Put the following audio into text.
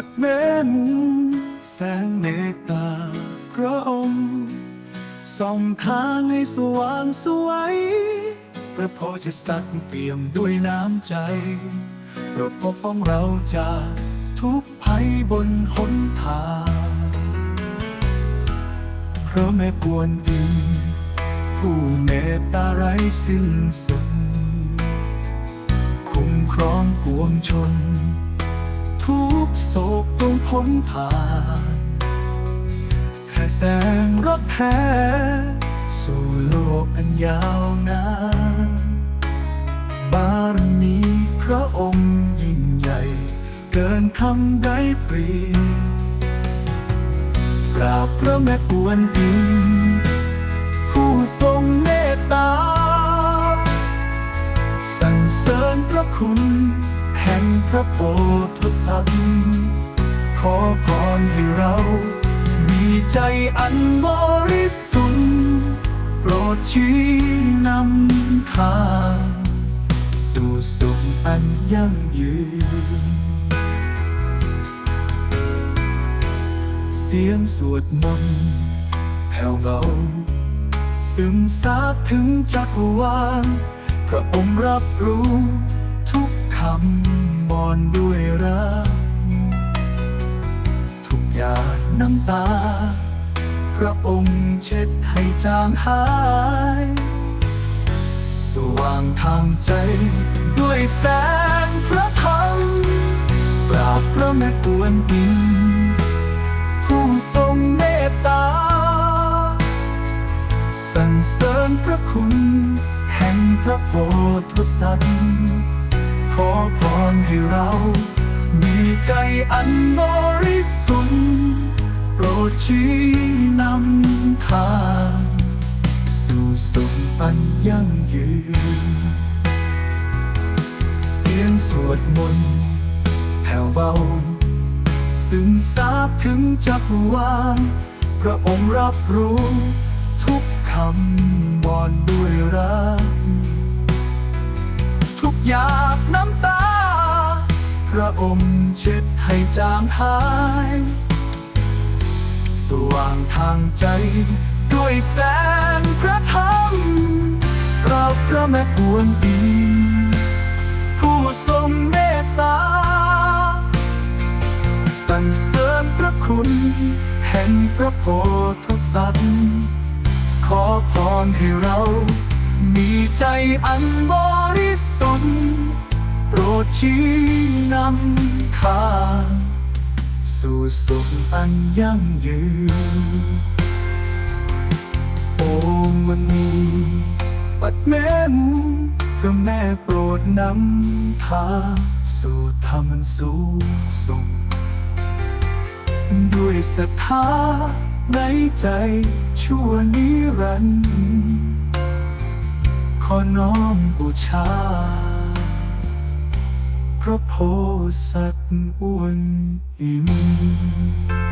ปัดเม้นแสงเมตตาพระองค์ส่องทางให้สว่างสวยพระโพธิสัตว์เปี่ยมด้วยน้ำใจโปรดปกป้องเราจากทุกภัยบนหนทางเพราะแม่กวนอิมผู้เมตตาไร้สิ้นสุดคุ้มครองปวงชน ทุกโศกต้องพ้นผ่านแค่แสงรถแท้สู่โลกอันยาวนานบารมีพระองค์ยิ่งใหญ่ เกินคำได้เปรียบกราบพระแม่กวนอิมผู้ทรงเมตตาสรรเสริญพระคุณ พระโพธิสัตว์ ขอพรให้เรา มีใจอันบริสุทธิ์โปรดชี้นำทางสู่สุขอันยั่งยืน เสียงสวดมนต์แผ่วเบาซึมซาบถึงจักรวาลพระองค์รับรู้ทุกคำ อนด้วยรัก ทุกหยาดน้ำตา พระองค์เช็ดให้จางหาย สว่างทางใจ ด้วยแสงพระธรรมปราบพระแม่กวนอิมผู้ทรงเมตตา สรรเสริญพระคุณ แห่งพระโพธิสัตว์ อพรให้เรา มีใจอันบริสุทธิ์โปรดชี้นำทาง สู่สุขอันยั่งยืน เสียงสวดมนต์แผ่วเบา ซึมซาบถึงจักรวาลพระองค์รับรู้ทุกคำบอนด้ องค์เช็ดให้จางหาย สว่างทางใจ ด้วยแสงพระธรรมเราพระแม่กวนอิมผู้ทรงเมตตา สรรเสริญพระคุณ แห่งพระโพธิสัตว์ ขอพรให้เรา มีใจอันบริสุทธิ์ โปรดชี้นำทางสู่สุขอันยั่งยืน โอมณีปัดแม่มูพระแม่โปรดนำทางสู่ธรรมันสูงส่ง ด้วยศรัทธาในใจชั่วนิรันดร์ขอน้อมบูชา พระโพสัตว์อ้วนอิ่ม